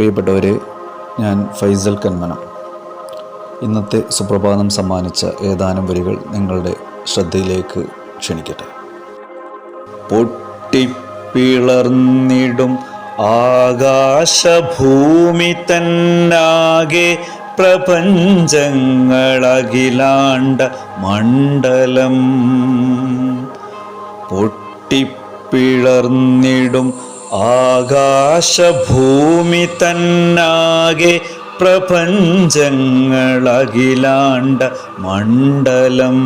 പ്രിയപ്പെട്ടവരെ ഞാൻ ഫൈസൽ കന്മനം. ഇന്നത്തെ സുപ്രഭാതം സമ്മാനിച്ച ഏതാനും വരികൾ നിങ്ങളുടെ ശ്രദ്ധയിലേക്ക് ക്ഷണിക്കട്ടെ. പൊട്ടിപ്പിളർന്നിടും ആകാശഭൂമി തന്നാകെ പ്രപഞ്ചങ്ങളകിലാണ്ട മണ്ഡലം. പൊട്ടിപ്പിളർന്നിടും ആകാശഭൂമി തന്നാകെ പ്രപഞ്ചങ്ങളകിലാണ്ട മണ്ഡലം.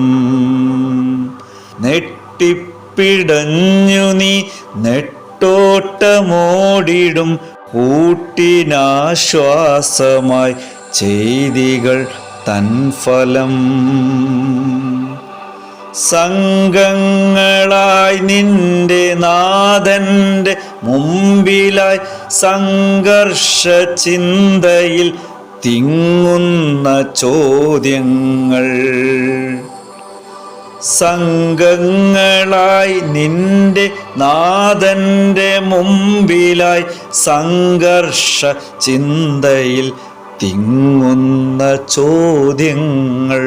നെട്ടിപ്പിടഞ്ഞു നീ നെട്ടോട്ടമോടിടും കൂട്ടിനാശ്വാസമായി ചെയ്തികൾ തൻഫലം. സംഘങ്ങളായി നിന്റെ നാഥന്റെ മുമ്പിലായി സംഘർഷ ചിന്തയിൽ തിങ്ങുന്ന ചോദ്യങ്ങൾ. സംഘങ്ങളായി നിന്റെ നാഥന്റെ മുമ്പിലായി സംഘർഷ ചിന്തയിൽ തിങ്ങുന്ന ചോദ്യങ്ങൾ.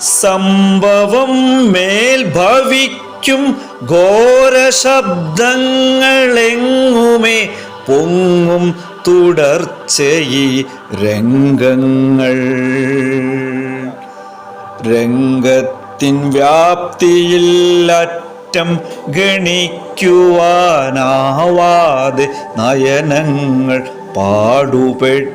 സംഭവം മേൽ ഭവിക്കും ഘോര ശബ്ദങ്ങളെങ്ങുമേ പൊങ്ങും തുടർച്ചയി രംഗങ്ങൾ. രംഗത്തിൻ വ്യാപ്തിയില്ലറ്റം ഗണിക്കുവാനാവാതെ നയനങ്ങൾ പാടുപെട്ടുഴറുന്നു.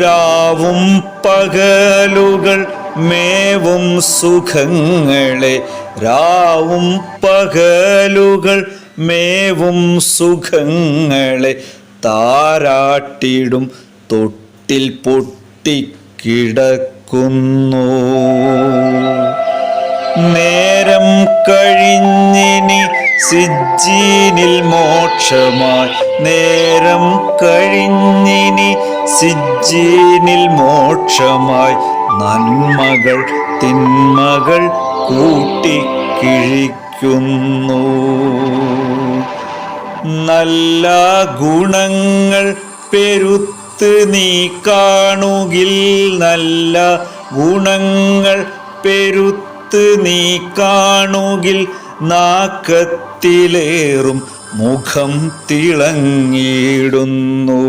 രാവും പകലുകൾ മേവും സുഖങ്ങളെ. രാവും പകലുകൾ മേവും സുഖങ്ങളെ. താരാട്ടിടും തൊട്ടിൽ പൊട്ടിക്കിടക്കുന്നു. നേരം കഴിഞ്ഞിനി സിജ്ജീനിൽ മോക്ഷമായി. നേരം കഴിഞ്ഞിനി സിജ്ജീനിൽ മോക്ഷമായി നന്മകൾ തിന്മകൾ കൂട്ടിക്കിഴിക്കുന്നു. നല്ല ഗുണങ്ങൾ പെരുത്ത് നീ കാണുകിൽ നല്ല ഗുണങ്ങൾ പെരുത്ത് നീ കാണുകിൽ നാക്കത്തിലേറും മുഖം തിളങ്ങിയിടുന്നു.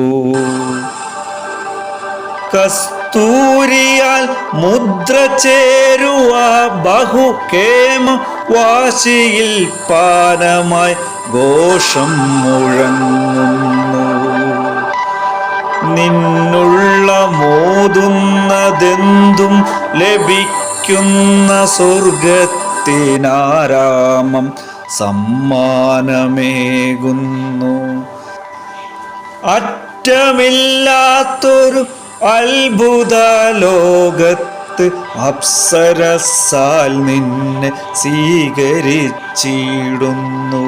കസ്തൂരിയാൽ മുദ്ര ചേരുവ ബഹുക്കേമ വാശിയിൽ പാനമായി ഘോഷം മുഴങ്ങുന്നു. നിന്നുള്ള മോതുന്നതെന്തും ലഭിക്കുന്ന സ്വർഗത്തിനാരാമം സമ്മാനമേകുന്നു. അറ്റമില്ലാത്തൊരു അത്ഭുത ലോകത്ത് അപ്സരസാൽ നിന്നെ സ്വീകരിച്ചിടുന്നു.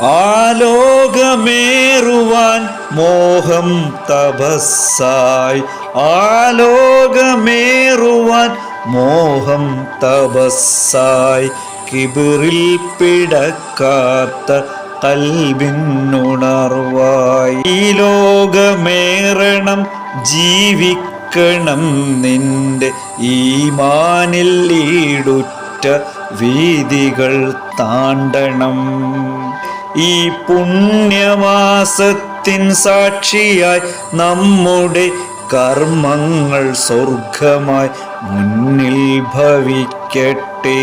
ആലോകമേറുവാൻ മോഹം തപസ്സായി. ആലോകമേറുവാൻ മോഹം തപസ്സായി. കിബിറിൽ പിടക്കാത്ത കൽബിനുണർവായി ഈ ലോകമേറണം ജീവിക്കണം നിന്റെ ഈ മാനിൽ ഈടുറ്റ വീതികൾ താണ്ടണം. ഈ പുണ്യമാസത്തിൻ സാക്ഷിയായി നമ്മുടെ കർമ്മങ്ങൾ സ്വർഗമായി മുന്നിൽ ഭവിക്കട്ടെ.